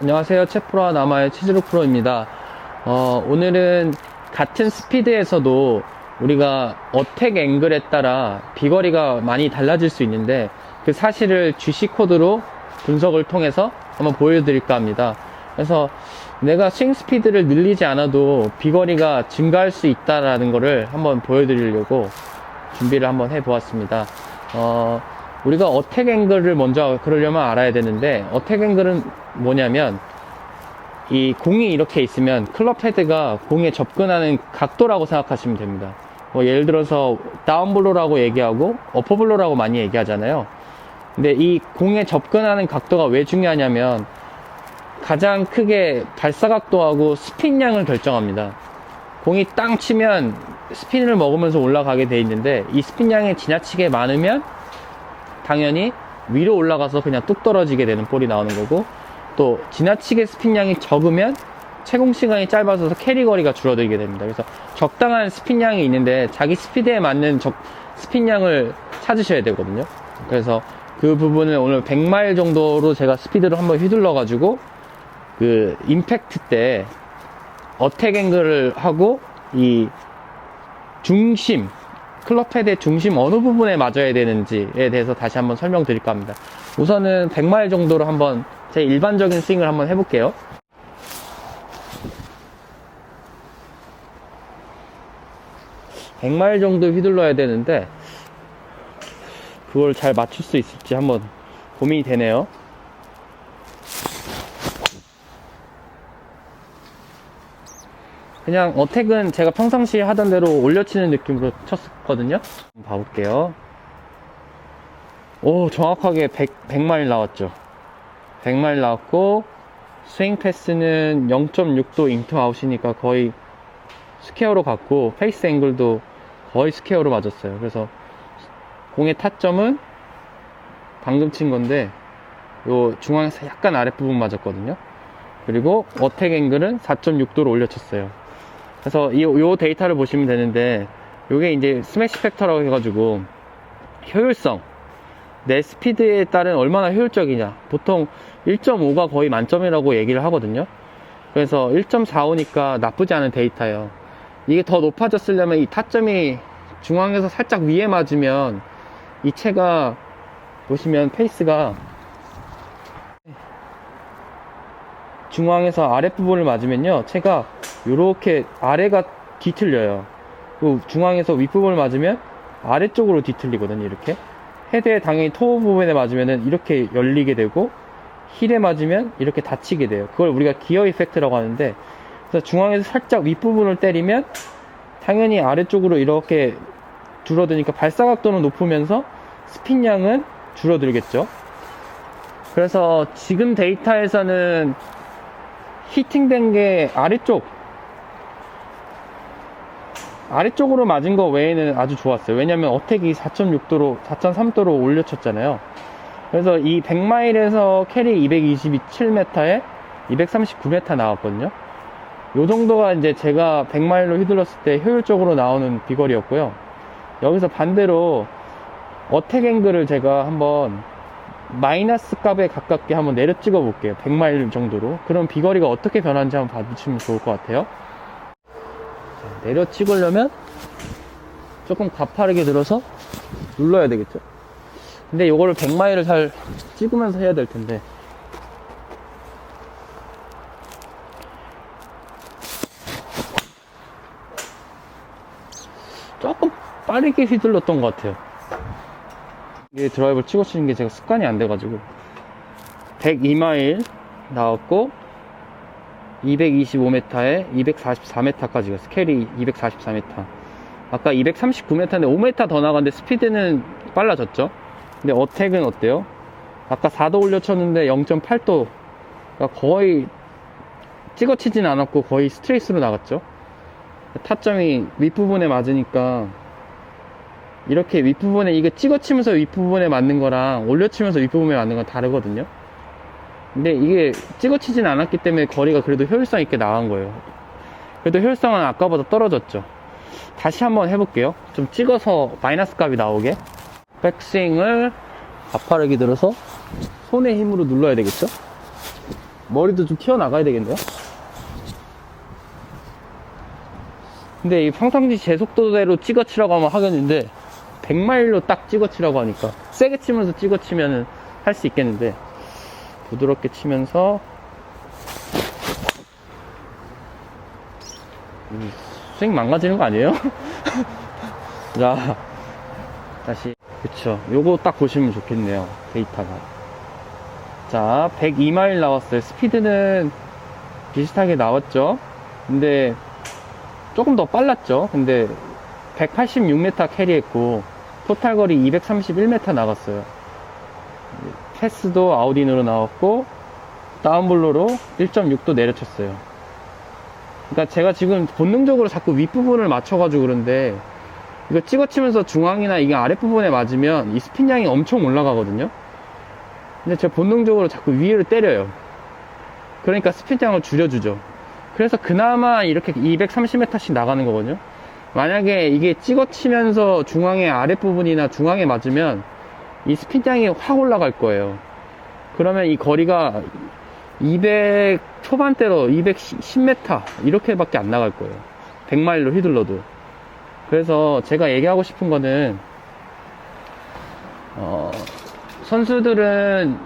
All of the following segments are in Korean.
안녕하세요. 체프로와 남아의 치즈로 프로입니다. 어, 오늘은 같은 스피드에서도 우리가 어택 앵글에 따라 비거리가 많이 달라질 수 있는데 그 사실을 GC 코드로 분석을 통해서 한번 보여드릴까 합니다. 그래서 내가 스윙 스피드를 늘리지 않아도 비거리가 증가할 수 있다라는 것을 한번 보여드리려고 준비를 한번 해보았습니다. 어, 우리가 어택 앵글을 먼저 그러려면 알아야 되는데 어택 앵글은 뭐냐면 이 공이 이렇게 있으면 클럽 헤드가 공에 접근하는 각도라고 생각하시면 됩니다. 뭐 예를 들어서 다운블로라고 얘기하고 어퍼블로라고 많이 얘기하잖아요. 근데 이 공에 접근하는 각도가 왜 중요하냐면 가장 크게 발사각도하고 스핀량을 결정합니다. 공이 땅 치면 스핀을 먹으면서 올라가게 돼 있는데 이 스핀량이 지나치게 많으면 당연히 위로 올라가서 그냥 뚝 떨어지게 되는 볼이 나오는 거고 또 지나치게 스핀량이 적으면 채공 시간이 짧아져서 캐리 거리가 줄어들게 됩니다. 그래서 적당한 스핀량이 있는데 자기 스피드에 맞는 적 스핀량을 찾으셔야 되거든요. 그래서 그 부분을 오늘 100마일 정도로 제가 스피드를 한번 휘둘러 가지고 그 임팩트 때 어택 앵글을 하고 이 중심 클럽 헤드의 중심 어느 부분에 맞아야 되는지에 대해서 다시 한번 설명드릴까 합니다. 우선은 100마일 정도로 한번 제 일반적인 스윙을 한번 해볼게요. (100마일) 정도 휘둘러야 되는데 그걸 잘 맞출 수 있을지 한번 고민이 되네요 그냥 어택은 제가 평상시에 하던 대로 올려치는 느낌으로 쳤었거든요. 봐볼게요. 오, 정확하게 100, 100마일 나왔죠. 100마일 나왔고, 스윙 패스는 0.6도 인투 아웃이니까 거의 스퀘어로 갔고, 페이스 앵글도 거의 스퀘어로 맞았어요. 그래서 공의 타점은 방금 친 건데, 요 중앙에서 약간 아랫부분 맞았거든요. 그리고 어택 앵글은 4.6도로 올려쳤어요. 그래서 이, 요 데이터를 보시면 되는데 요게 이제 스매시 팩터라고 해가지고 효율성. 내 스피드에 따른 얼마나 효율적이냐. 보통 1.5가 거의 만점이라고 얘기를 하거든요. 그래서 1.45니까 나쁘지 않은 데이터예요. 이게 더 높아졌으려면 이 타점이 중앙에서 살짝 위에 맞으면 이 채가 보시면 페이스가 중앙에서 아랫부분을 맞으면요 채가 이렇게 아래가 뒤틀려요. 그 중앙에서 윗부분을 맞으면 아래쪽으로 뒤틀리거든요 이렇게. 헤드에 당연히 토어 부분에 맞으면 이렇게 열리게 되고 힐에 맞으면 이렇게 닫히게 돼요. 그걸 우리가 기어 이펙트라고 하는데 그래서 중앙에서 살짝 윗부분을 때리면 당연히 아래쪽으로 이렇게 줄어드니까 발사각도는 높으면서 스핀량은 줄어들겠죠. 그래서 지금 데이터에서는 히팅된 게 아래쪽. 아래쪽으로 맞은 거 외에는 아주 좋았어요. 왜냐면 어택이 4.6도로 4.3도로 올려쳤잖아요. 그래서 이 100마일에서 캐리 227m에 239m 나왔거든요. 요 정도가 이제 제가 100마일로 휘둘렀을 때 효율적으로 나오는 비거리였고요. 여기서 반대로 어택 앵글을 제가 한번 마이너스 값에 가깝게 한번 내려 찍어 볼게요. 100마일 정도로. 그럼 비거리가 어떻게 변하는지 한번 봐주시면 좋을 것 같아요. 자, 내려 찍으려면 조금 가파르게 들어서 눌러야 되겠죠? 근데 요거를 100마일을 잘 찍으면서 해야 될 텐데. 조금 빠르게 휘둘렀던 것 같아요 이게 드라이브를 치고 치는 게 제가 습관이 안 돼가지고. 102마일 나왔고 225m에 244m까지 갔어 캐리 244m 아까 239m인데 5m 더 나갔는데 스피드는 빨라졌죠? 근데 어택은 어때요? 아까 4도 올려쳤는데 0.8도 그러니까 거의 찍어치진 않았고 거의 스트레이스로 나갔죠? 타점이 윗부분에 맞으니까 이렇게 윗부분에 이게 찍어치면서 윗부분에 맞는 거랑 올려치면서 윗부분에 맞는 건 다르거든요? 근데 이게 찍어치진 않았기 때문에 거리가 그래도 효율성 있게 나간 거예요. 그래도 효율성은 아까보다 떨어졌죠. 다시 한번 해볼게요. 좀 찍어서 마이너스 값이 나오게. 백스윙을 가파르게 들어서 손의 힘으로 눌러야 되겠죠? 머리도 좀 튀어나가야 되겠네요. 근데 이 평상시 제 속도대로 찍어치라고 하면 하겠는데 100마일로 딱 찍어치라고 하니까 세게 치면서 찍어치면은 할 수 있겠는데 부드럽게 치면서 음, 스윙 망가지는 거 아니에요? 자 다시. 그쵸. 요거 딱 보시면 좋겠네요 데이터가. 자 102마일 나왔어요. 스피드는 비슷하게 나왔죠? 근데 조금 더 빨랐죠? 근데 186m 캐리했고 토탈 거리 231m 나갔어요. 패스도 아우딘으로 나왔고 다운블로로 1.6도 내려쳤어요. 그러니까 제가 지금 본능적으로 자꾸 윗부분을 맞춰가지고 그런데 이거 찍어치면서 중앙이나 이게 아랫부분에 맞으면 이 스핀량이 엄청 올라가거든요. 근데 제가 본능적으로 자꾸 위를 때려요. 그러니까 스핀량을 줄여주죠. 그래서 그나마 이렇게 230m씩 나가는 거거든요 만약에 이게 찍어치면서 중앙의 아랫부분이나 중앙에 맞으면 이 스핀량이 확 올라갈 거예요. 그러면 이 거리가 200 초반대로 210m 이렇게밖에 안 나갈 거예요. 100마일로 휘둘러도. 그래서 제가 얘기하고 싶은 거는 어, 선수들은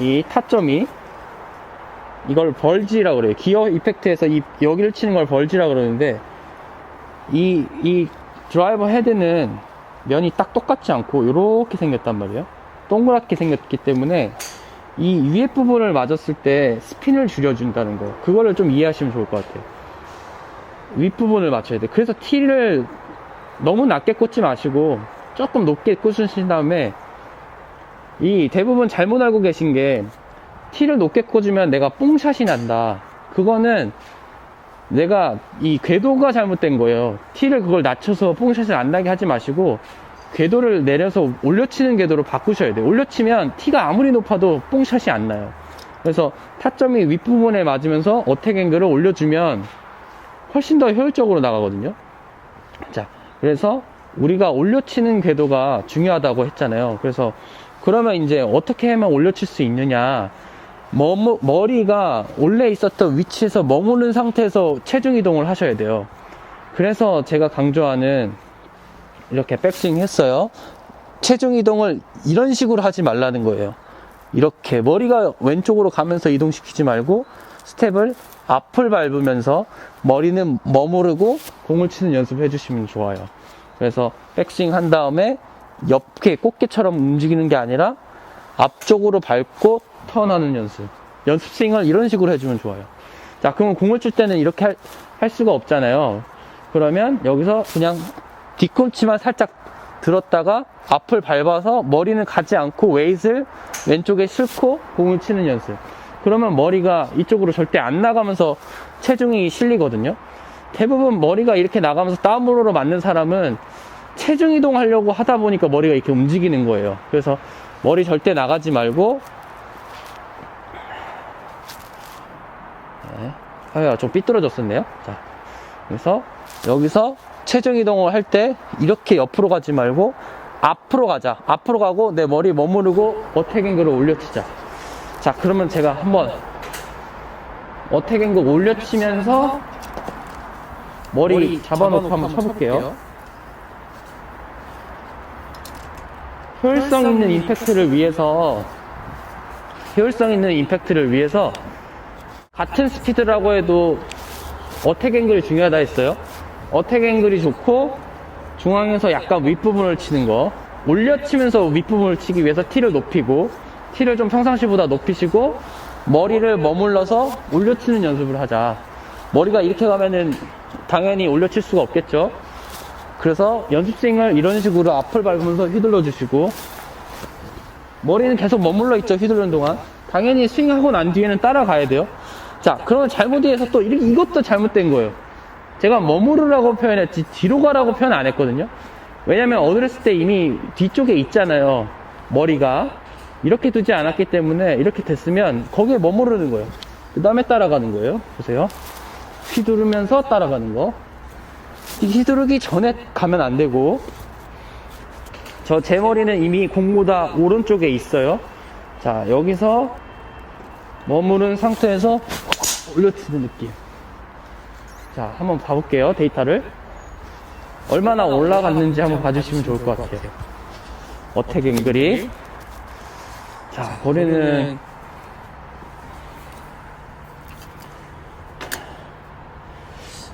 이 타점이 이걸 벌지라고 그래요. 기어 이펙트에서 이 여기를 치는 걸 벌지라고 그러는데 이, 이 드라이버 헤드는 면이 딱 똑같지 않고 이렇게 생겼단 말이에요. 동그랗게 생겼기 때문에 이 위에 부분을 맞았을 때 스핀을 줄여준다는 거. 그거를 좀 이해하시면 좋을 것 같아요. 윗부분을 맞춰야 돼. 그래서 티를 너무 낮게 꽂지 마시고 조금 높게 꽂으신 다음에 이 대부분 잘못 알고 계신 게 티를 높게 꽂으면 내가 뽕샷이 난다 그거는 내가 이 궤도가 잘못된 거예요 티를 그걸 낮춰서 뽕샷을 안 나게 하지 마시고 궤도를 내려서 올려치는 궤도로 바꾸셔야 돼요. 올려치면 티가 아무리 높아도 뽕샷이 안 나요. 그래서 타점이 윗부분에 맞으면서 어택 앵글을 올려주면 훨씬 더 효율적으로 나가거든요. 자, 그래서 우리가 올려치는 궤도가 중요하다고 했잖아요. 그래서 그러면 이제 어떻게 하면 올려칠 수 있느냐. 머무, 머리가 원래 있었던 위치에서 머무는 상태에서 체중 이동을 하셔야 돼요. 그래서 제가 강조하는 이렇게 백스윙 했어요. 체중 이동을 이런 식으로 하지 말라는 거예요. 이렇게 머리가 왼쪽으로 가면서 이동시키지 말고 스텝을 앞을 밟으면서 머리는 머무르고 공을 치는 연습 해주시면 좋아요. 그래서 백스윙 한 다음에 옆에 꽃게처럼 움직이는 게 아니라 앞쪽으로 밟고 턴하는 연습. 연습 스윙을 이런 식으로 해주면 좋아요. 자, 그러면 공을 칠 때는 이렇게 할, 할 수가 없잖아요. 그러면 여기서 그냥 뒤꿈치만 살짝 들었다가 앞을 밟아서 머리는 가지 않고 웨이트를 왼쪽에 싣고 공을 치는 연습. 그러면 머리가 이쪽으로 절대 안 나가면서 체중이 실리거든요. 대부분 머리가 이렇게 나가면서 다운으로 맞는 사람은 체중 이동하려고 하다 보니까 머리가 이렇게 움직이는 거예요. 그래서 머리 절대 나가지 말고 네. 아야 좀 삐뚤어졌었네요. 자, 그래서 여기서 체중 이동을 할 때 이렇게 옆으로 가지 말고 앞으로 가자. 앞으로 가고 내 머리 머무르고 어택 앵글을 올려치자. 자, 그러면 제가 한번 어택 앵글 올려치면서 머리 잡아놓고 한번 쳐볼게요. 효율성 있는 임팩트를 위해서 효율성 있는 임팩트를 위해서 같은 스피드라고 해도 어택 앵글이 중요하다 했어요. 어택 앵글이 좋고 중앙에서 약간 윗부분을 치는 거. 올려치면서 윗부분을 치기 위해서 티를 높이고 티를 좀 평상시보다 높이시고 머리를 머물러서 올려치는 연습을 하자. 머리가 이렇게 가면은 당연히 올려칠 수가 없겠죠? 그래서 연습 스윙을 이런 식으로 앞을 밟으면서 휘둘러 주시고 머리는 계속 머물러 있죠 휘두르는 동안. 당연히 스윙하고 난 뒤에는 따라가야 돼요 자 그러면 잘못해서 또 이것도 잘못된 거예요 제가 머무르라고 표현했지 뒤로 가라고 표현 안 했거든요. 왜냐면 어드레스 때 이미 뒤쪽에 있잖아요. 머리가 이렇게 두지 않았기 때문에 이렇게 됐으면 거기에 머무르는 거예요. 그 다음에 따라가는 거예요. 보세요. 휘두르면서 따라가는 거. 휘두르기 전에 가면 안 되고 저 제 머리는 이미 공보다 오른쪽에 있어요. 자 여기서 머무른 상태에서 올려치는 느낌. 자, 한번 봐볼게요, 데이터를. 얼마나 올라갔는지 한번 봐주시면 좋을 것 같아요. 어택 앵글이. 자, 거리는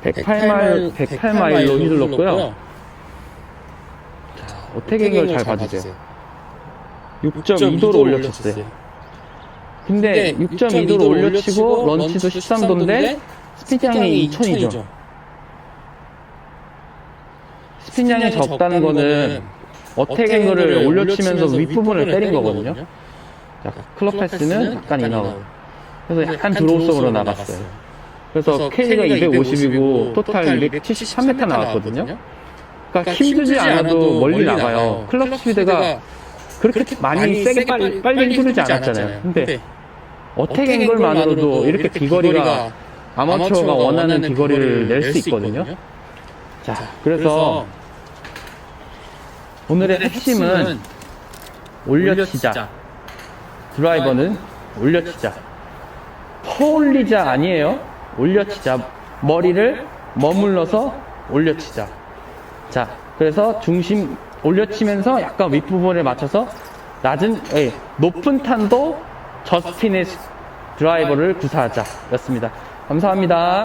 108마일, 108마일로 휘둘렀고요. 어택 앵글 잘 봐주세요. 6.2도로 올려쳤어요. 근데 6.2도로 올려치고 런치도 13도인데 스피드량이 2000이죠. 스피드량이 적다는 거는 어택 앵글을 올려치면서 윗부분을 때린 거거든요. 자, 클럽 패스는 약간 인아웃. 그래서 약간 드로우성으로 나갔어요. 그래서 K가 250이고 토탈 273m 나왔거든요. 그러니까 힘들지 않아도 멀리 나가요. 클럽 스피드가 그렇게 많이 세게 빨리, 빨리 흐르지 않았잖아요. 근데 어택 앵글만으로도 이렇게 비거리가 아마추어가 원하는 비거리를 낼 수 있거든요. 자, 그래서 오늘의 핵심은 올려치자. 드라이버는 올려치자. 퍼올리자 아니에요. 올려치자. 머리를 머물러서 올려치자. 자, 그래서 중심 올려치면서 약간 윗부분에 맞춰서 낮은, 에이, 높은 탄도 저스틴의 드라이버를 구사하자. 였습니다. 감사합니다.